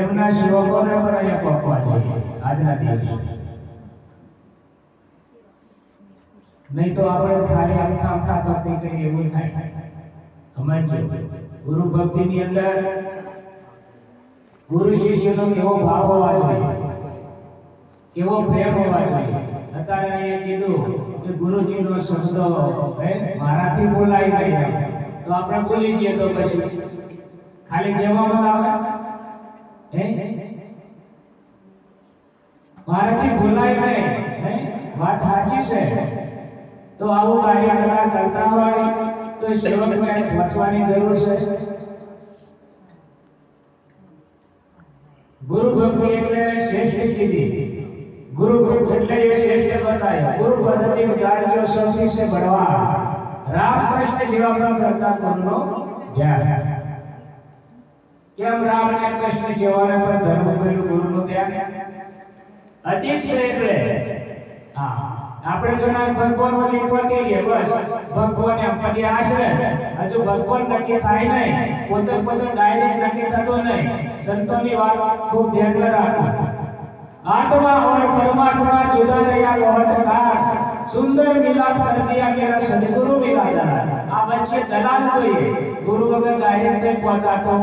એમના શ્લોકોને પણ અહીંયા પહોંચવા જોઈએ. આજના દિવસે. નહીં તો આપણે ખાલી આખા આખા ભક્તિ કરીએ, એવું થાય. સમજો ગુરુ ભક્તિની અંદર ગુરુ શિષ્યનો કેવો ભાવ હોવા જોઈએ. કેવો પ્રેમ હોવા જોઈએ. અત્યારે અહીંયા કીધું કે ગુરુજીનો શબ્દ, હે, મારાથી બોલાઈ ગઈ તો આપણે બોલી જઈએ તો પછી. ખાલી કહેવામાં આવે? મારાથી બોલાય નહીં. વાત સાચી છે. તો આવું કાર્ય કરવા કરતા હોય તો સેવકને પહોંચવાની જરૂર છે. ગુરુ ભક્તિ એટલે શ્રેષ્ઠ કીધી गुरु એટલે એ શ્રેષ્ઠ બતાય. ગુરુ પદ્ધતિ વિચાર્યો સૌથી છે બળવા રામકૃષ્ણ કરતા ગુરુનો ધ્યાન કેમ રામ અને કૃષ્ણ સેવાના પર ધર્મ પેલું ગુરુનું ધ્યાન અધિક છે એટલે હા આપણે ઘણા ભગવાન ઓલી પકડીએ બસ ભગવાન એમ પછી આશરે હજુ ભગવાન નક્કી થાય નહીં પોતે પોતે ડાયરેક્ટ નક્કી થતો નહીં સંતોની વાત ખૂબ ધ્યાન રાખવું आत्मा और परमात्मा जुदा रहा बहुत काल सुंदर मिलाप कर दिया मेरा सदगुरु मिला जाना આ વચ્ચે દલાલ જોઈએ ગુરુ વગર ડાયરેક્ટ ને પહોંચાતો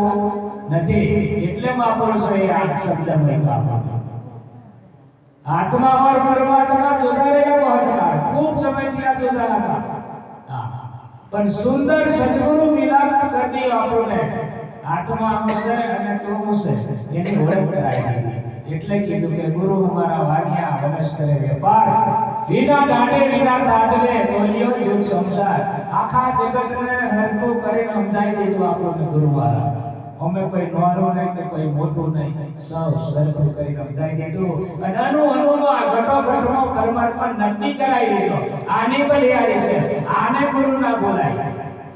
નથી. એટલે મહાપુરુષોએ આ શબ્દ મૂક્યા આત્મા ઓર પરમાત્મા જુદા રહ્યા હતા. ખૂબ સમયથી આ જુદા હતા. પણ સુંદર સદગુરુ મિલાપ કરી દીધો આત્મા હું અને તું હું એની ઓળખ કરાવી એટલે કીધું કે ગુરુ અમારા વાગ્યા વનસ કરે વેપાર વિના દાંડે, વિના તાજરે બોલ્યો યુગ સંસાર. આખા જગતને હરકું કરીને સમજાવી દીધું આપણને ગુરુ મહારાજ. અમે કોઈ નાનું નહીં કે કોઈ મોટું નહીં. સૌ સરખું કરી સમજાય દીધું અને અનુ અનુમાં ઘટો ઘટનો પરમાત્મા નક્કી કરાવી દીધો. આને બલિયારી છે. આને ગુરુ ના બોલાય.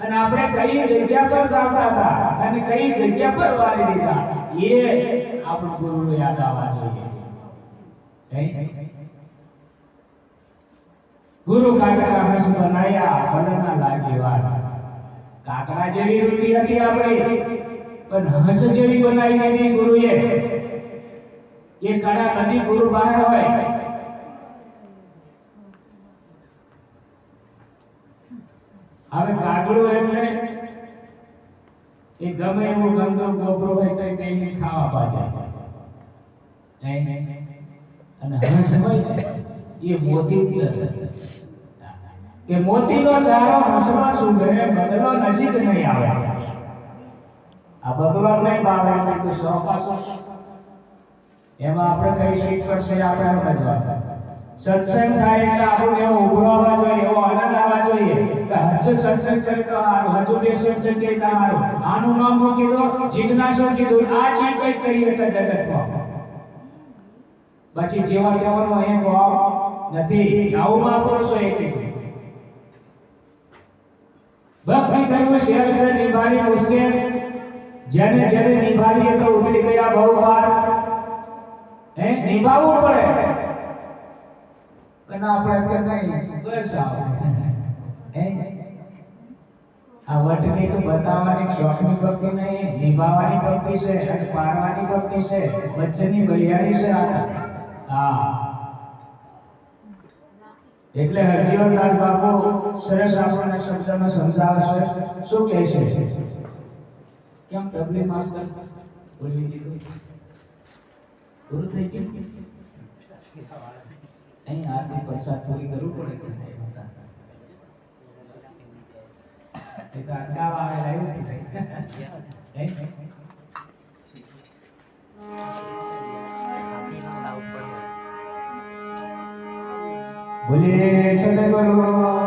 અને આપણે કઈ જગ્યા પર સાવતા હતા અને કઈ જગ્યા પર વાળી દીધા, એ આપણું ગુરુ યાદ આવવા જોઈએ. ગુરુ કાકરા હંસ બનાયા વનના લાગે વાર કાકરા જેવી વૃત્તિ હતી આપણી. પણ હંસ જેવી બનાવી દીધી ગુરુએ એ કળા બધી ગુરુ પાસે હોય. હવે કાગડો એટલે એ ગમે એવો ગંદો ગોબરો હોય તો તેને ખાવા પાછા અને હંસ હોય એ મોતી જ છે. કે મોતીનો ચારો હંસમાં સુધરે બગલો નજીક નહીં આવે. આ બગલો નહીં ભાવે કે તું એમાં આપણે કઈ શીખ કરશે આપણે સમજવા સત્સંગ થાય એટલે આપણને એવો ઉભરો જોઈએ, એવો આનંદ આવવા જોઈએ કે હજુ સત્સંગ છે તો હજુ બે સત્સંગ છે તો આનું નામ મૂકી દો જિજ્ઞાસો કીધું, આ ચીજ કઈ કરીએ કે જગતમાં. પછી જેવા તેવાનો એમ ભાવ નથી આવું મહાપુરુષો એ કીધું ભક્તિ કરવું શેર છે, નિભાવી મુશ્કેલ. જેને જેને નિભાવીએ તો ઉતરી ગયા બહુ વાર. હે? નિભાવવું પડે. અને આપણે અત્યારે નહીં. બસ હે? આ વટની તો બતાવવાની શોખની ભક્તિ નહીં નિભાવવાની ભક્તિ છે અને પારવાની ભક્તિ છે વચ્ચેની બલિયાળી છે આ. હા. એટલે હરજીવનદાસ બાપુ સરસ આપણને શબ્દમાં સમજાવે છે. શું કહે છે? કેમ ડબલી માસ્ટર બોલી દીધું પૂરું થઈ ગયું અહીં આરતી પ્રસાદ પૂરી કરવું પડે કે નહીં? એ તો અટકાવા આવેલા એવું નહીં થાય. હે? બોલીએ સદગુરુ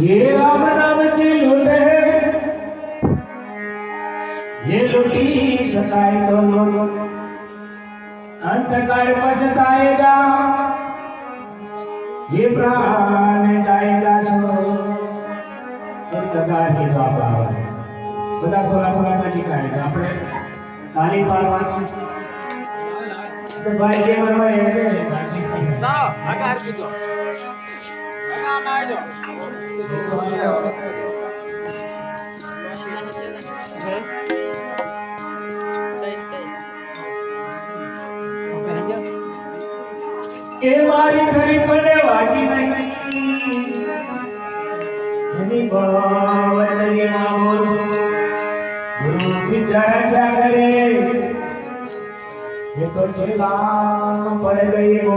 ये राम नाम की लूट है ये लुटी सताए तो लोग अंतकाल पछताएगा ये प्राण जाएगा सो અંતકાળ કીધું આપણા આવે બધા થોડા થોડા નજીક આવે છે આપણે તાલી પાડવાની તો ભાઈ જે બનવા એ કે જાઓ આગળ હાર એ મારી ઘરી પડે વાગી નહીં. એની બવચની માં બોલું. ગુરુ વિચાર કરે. એ તો ચેલા પડ ગઈ ગો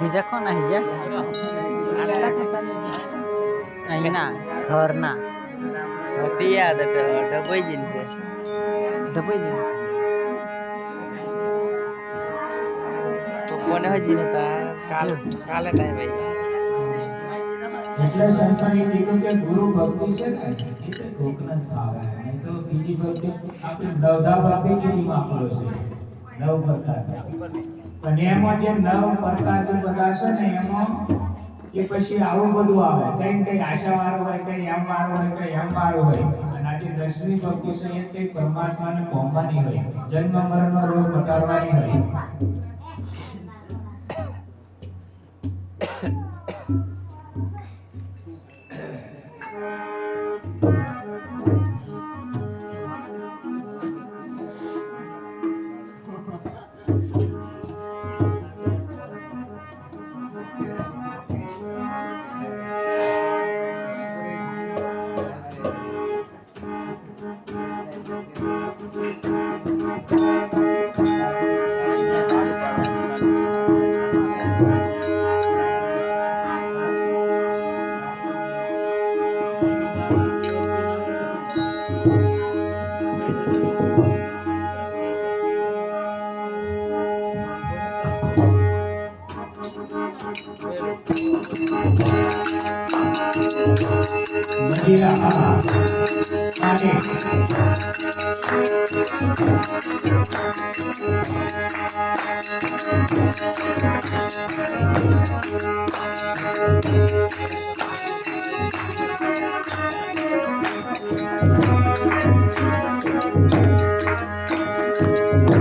બીજા કોણ આવી ગયા અહીંના ઘરના. હતી યાદ ડબોઈ જીન છે. ડબઈ જઈને તો કોને હજી નતા? કાલ કાલે ટાઈમ આવી એટલે સંતોએ કીધું કે ગુરુ ભક્તિ છે ને એ તો ભાવે નહીં તો બીજી ભક્તિ આપણે નવધા ભક્તિ કેવી આપેલો છે. નવ પ્રકાર પણ એમાં જે નવ પ્રકાર બધા છે ને, એમાં એ પછી આવું બધું આવે. કઈ કઈ આશા વાળું હોય, કઈ એમ વાળું હોય, કઈ એમ વાળું હોય. અને આજે દસમી ભક્તિ છે, એ કઈ પરમાત્માને પામવાની હોય, જન્મ, મરણનો રોગ ઘટાડવાની હોય. મંદિરા આને ભાઈ જોડે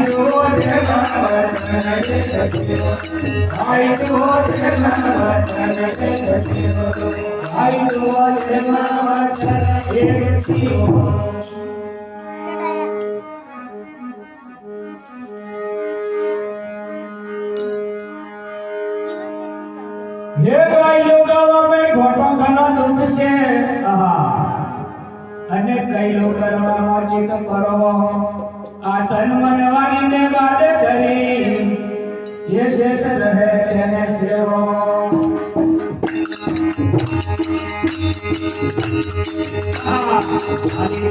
જોડે મન વચન કે ભાઈ જોડે મન વચન કે અને કૈલો કરવાનો ચિત કરો? આ આ તન મન વાણીને બાદ કરી એ શેષ રહે તેને સેવો. આ આલી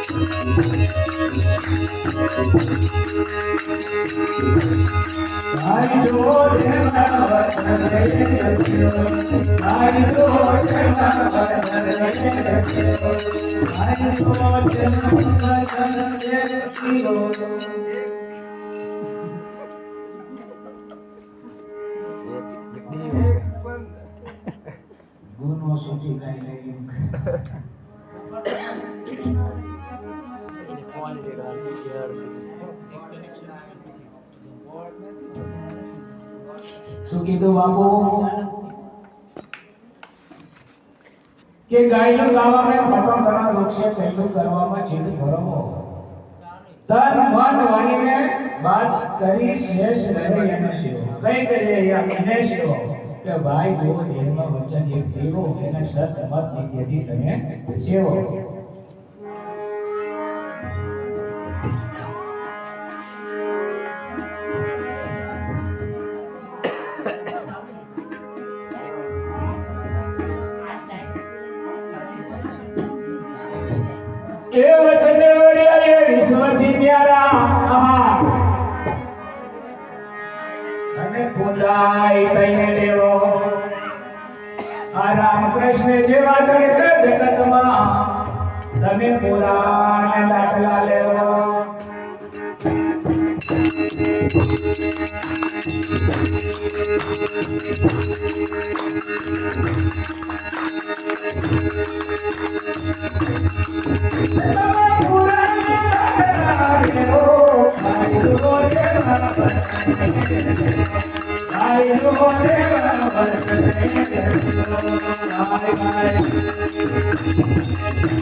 ગુનો સુખી જાય નહીં કીધું બાપુ. કે ગાયનું ગાવામાં પટો ઘણા વૃક્ષે પહેલું કરવામાં જીત ભરમો તન મન વાણીને વાત કરી શેષ રહે એનો શિવ. કઈ કરીએ અહીંયા એને શિવ કે ભાઈ જો દેહમાં વચન જે પીવો, એને સત મત નીતિથી તમે સેવો Bye.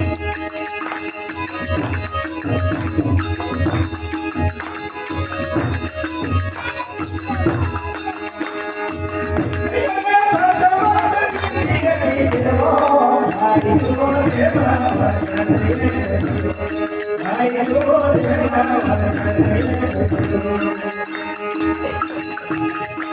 Thank you.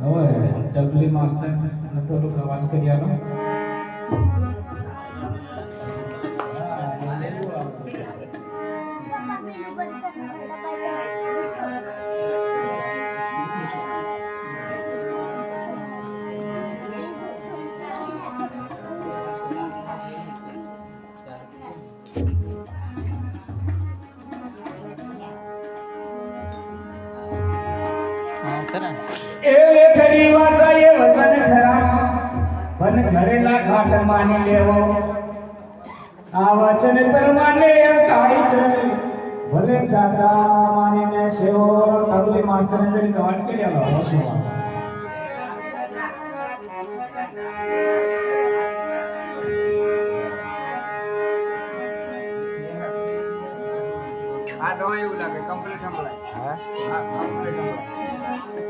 હવે ડબલી માસ્ટર નતો લોકો અવાજ કરી આલો એ ખરી વાચા એ વચન ખરા. પણ ઘરેલા ઘાટ માની લેવો. આ વચન પરમાને કાઈ છે ભલે ચાચા માનીને સેવો અગલી માસ્તર ને જઈને અવાજ કરી આલો શું આ દવા એવું લાગે કમ્પ્લીટ સંભળાય. હા? હા કમ્પ્લીટ સંભળાય.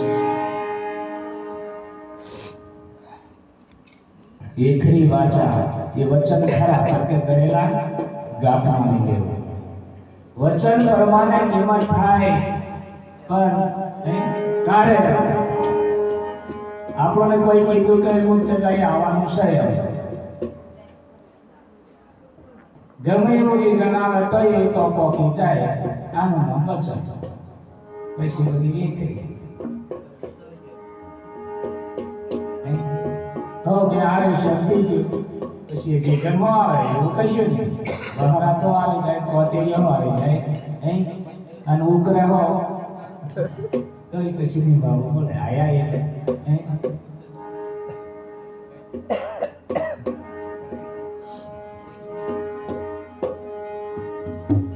એકરી વાચા એ વચન ખરા કે કરેલા ગાફામાં લેવું. વચન પ્રમાણે કિંમત થાય, પણ કારે આપણને કોઈ કીધું કે અમુક જગ્યાએ આવવાનું છે. ગમે એવું એ ગણાવે તો એ તો પોકી આનું નામ વચન. પછી બધી એકરી હો કે આરે શક્તિ. ગયું પછી જે જન્મ આવે એવું કશું છે બહાર આવે આવી જાય કોતેરીઓ આવી જાય અને ઉકરે હો તો એ પછી ની ભાવ, બોલે, આયા એ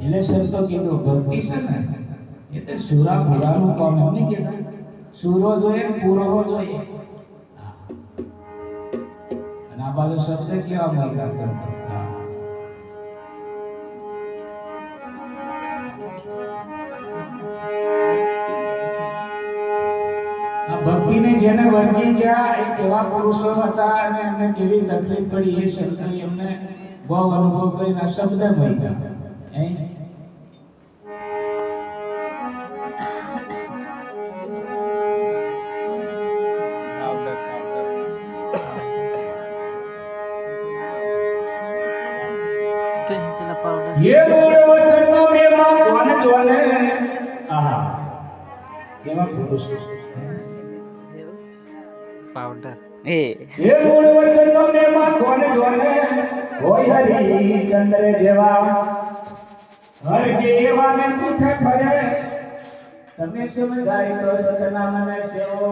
એટલે સરસો કીધું, ભક્તિ છે ને, એ તો સુરા ભૂરાનું કોમ નહીં કહેતા. સુરો જોઈએ પૂરો જોઈએ. બાજુ શબ્દ કેવા મહિલા શબ્દ ભક્તિને જેને વર્ગી ગયા, એ કેવા પુરુષો હતા અને એમને કેવી તકલીફ પડી એ શબ્દ એમને બહુ અનુભવ કરીને શબ્દ મહિલા પાવડર એ. એ મૂળ વચન તમને કોણ જોને હોય હરી ચંદ્ર જેવા. હર જેવા ને તુઠે ફરે તમે સમજાય તો સતના મને સેવો.